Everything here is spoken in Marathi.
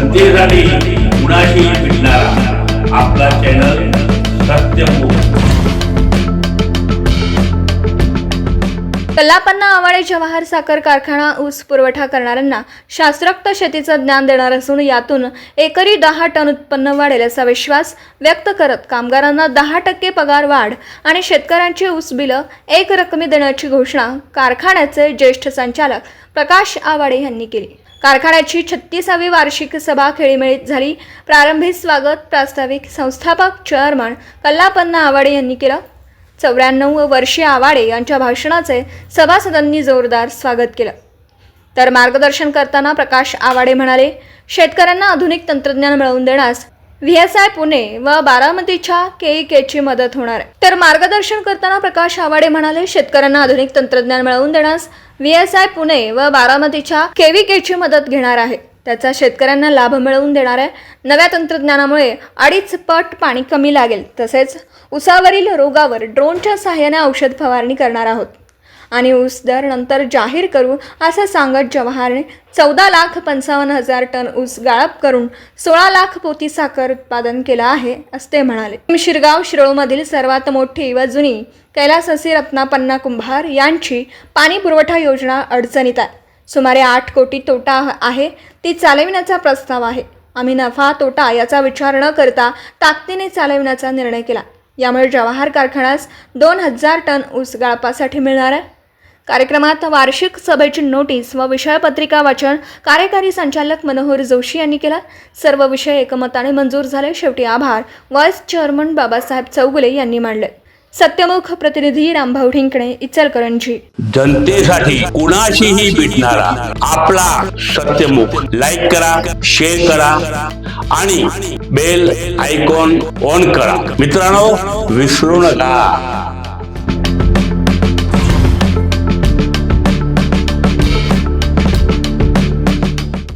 जनतेसाठी कुणाशी भेटणारा आपला चॅनल कल्लापन्ना आवाडे जवाहर साखर कारखाना ऊस पुरवठा करणाऱ्यांना शास्त्रोक्त शेतीचं ज्ञान देणार असून यातून एकरी दहा टन उत्पन्न वाढेल असा विश्वास व्यक्त करत कामगारांना दहा टक्के पगार वाढ आणि शेतकऱ्यांची ऊस बिलं एक रकमी देण्याची घोषणा कारखान्याचे ज्येष्ठ संचालक प्रकाश आवाडे यांनी केली. कारखान्याची छत्तीसावी वार्षिक सभा खेळीमेळीत झाली. प्रारंभी स्वागत प्रास्ताविक संस्थापक चेअरमन कल्लापन्ना आवाडे यांनी केलं. चौऱ्याण्णव वर्षीय आवाडे यांच्या भाषणाचे सभासदांनी जोरदार स्वागत केलं. तर मार्गदर्शन करताना प्रकाश आवाडे म्हणाले शेतकऱ्यांना आधुनिक तंत्रज्ञान मिळवून देण्यास व्ही एस आय पुणे व बारामतीच्या के केची मदत होणार आहे. तर मार्गदर्शन करताना प्रकाश आवाडे म्हणाले शेतकऱ्यांना आधुनिक तंत्रज्ञान मिळवून देण्यास व्ही एस आय पुणे व बारामतीच्या केची मदत घेणार आहे. त्याचा शेतकऱ्यांना लाभ मिळवून देणार आहे. नव्या तंत्रज्ञानामुळे अडीच पट पाणी कमी लागेल. तसेच उसावरील रोगावर ड्रोनच्या सहाय्याने औषध फवारणी करणार आहोत. आणि ऊस दर नंतर जाहीर करू असं सांगत जवाहरने चौदा लाख पंचावन्न हजार टन ऊस गाळप करून सोळा लाख पोती साखर उत्पादन केलं आहे असं ते म्हणाले. शिरगाव शिरोळमधील सर्वात मोठी व जुनी कैलाससी रत्नापन्ना कुंभार यांची पाणी पुरवठा योजना अडचणीत आहे. सुमारे आठ कोटी तोटा आहे ती चालविण्याचा प्रस्ताव आहे. आम्ही नफा तोटा याचा विचार न करता ताकदीने चालविण्याचा निर्णय केला. यामुळे जवाहर कारखान्यास दोन हजार टन ऊस गाळपासाठी मिळणार आहे. कार्यक्रमात वार्षिक सभेची नोटीस व विषयपत्रिका वाचन कार्यकारी संचालक मनोहर जोशी यांनी केला. सर्व विषय एकमताने मंजूर झाले. शेवटी आभार. व्हाईस चेअरमन बाबासाहेब चौगुले यांनी मांडले. सत्यमुख प्रतिनिधी रामभाऊ ठिंकणे इचलकरंजी. जनतेसाठी कुणाशीही भेटणारा आपला सत्यमुख लाईक करा शेअर करा आणि बेल आयकॉन ऑन करा. मित्रांनो विसरू नका.